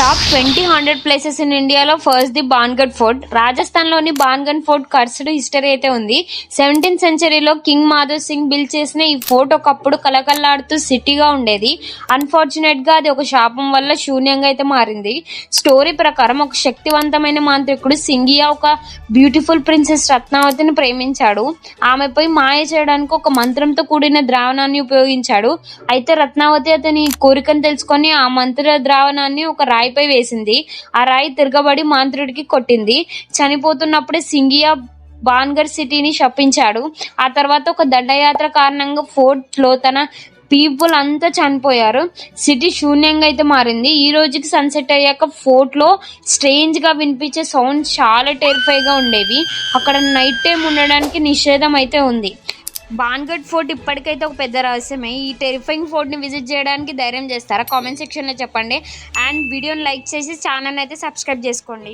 Top twenty hundred places in ఇండియాలో first the Bhangarh fort. రాజస్థాన్లోని Bhangarh fort cursed history అయితే ఉంది. సెవెంటీన్త్ సెంచరీలో కింగ్ మాధవ్ సింగ్ బిల్డ్ చేసిన ఈ ఫోర్ట్ ఒకప్పుడు కలకల్లాడుతూ సిటీగా ఉండేది. అన్ఫార్చునేట్గా అది ఒక శాపం వల్ల శూన్యంగా అయితే మారింది. స్టోరీ ప్రకారం ఒక శక్తివంతమైన మాంత్రికుడు సింగియా ఒక బ్యూటిఫుల్ ప్రిన్సెస్ రత్నావతిని ప్రేమించాడు. ఆమెపై మాయ చేయడానికి ఒక మంత్రంతో కూడిన ద్రావణాన్ని ఉపయోగించాడు. అయితే రత్నావతి అతని కోరికను తెలుసుకొని ఆ మంత్ర ద్రావణాన్ని ఒక రాయిపై వేసింది. ఆ రాయి తిరగబడి మాంత్రుడికి కొట్టింది. చనిపోతున్నప్పుడే సింగియా బాన్గర్ సిటీని శపించాడు. ఆ తర్వాత ఒక దండయాత్ర కారణంగా ఫోర్ట్లో తన పీపుల్ అంతా చనిపోయారు. సిటీ శూన్యంగా అయితే మారింది. ఈ రోజుకి సన్సెట్ అయ్యాక ఫోర్ట్లో స్ట్రేంజ్గా వినిపించే సౌండ్ చాలా టెరిఫైగా ఉండేవి. అక్కడ నైట్ టైం ఉండడానికి నిషేధం అయితే ఉంది. బాన్గఢ్ ఫోర్ట్ ఇప్పటికైతే ఒక పెద్ద రహస్యమే. ఈ టెరిఫైంగ్ ఫోర్ట్ని విజిట్ చేయడానికి ధైర్యం చేస్తారా? కామెంట్ సెక్షన్లో చెప్పండి. అండ్ వీడియోని లైక్ చేసి ఛానల్ అయితే సబ్స్క్రైబ్ చేసుకోండి.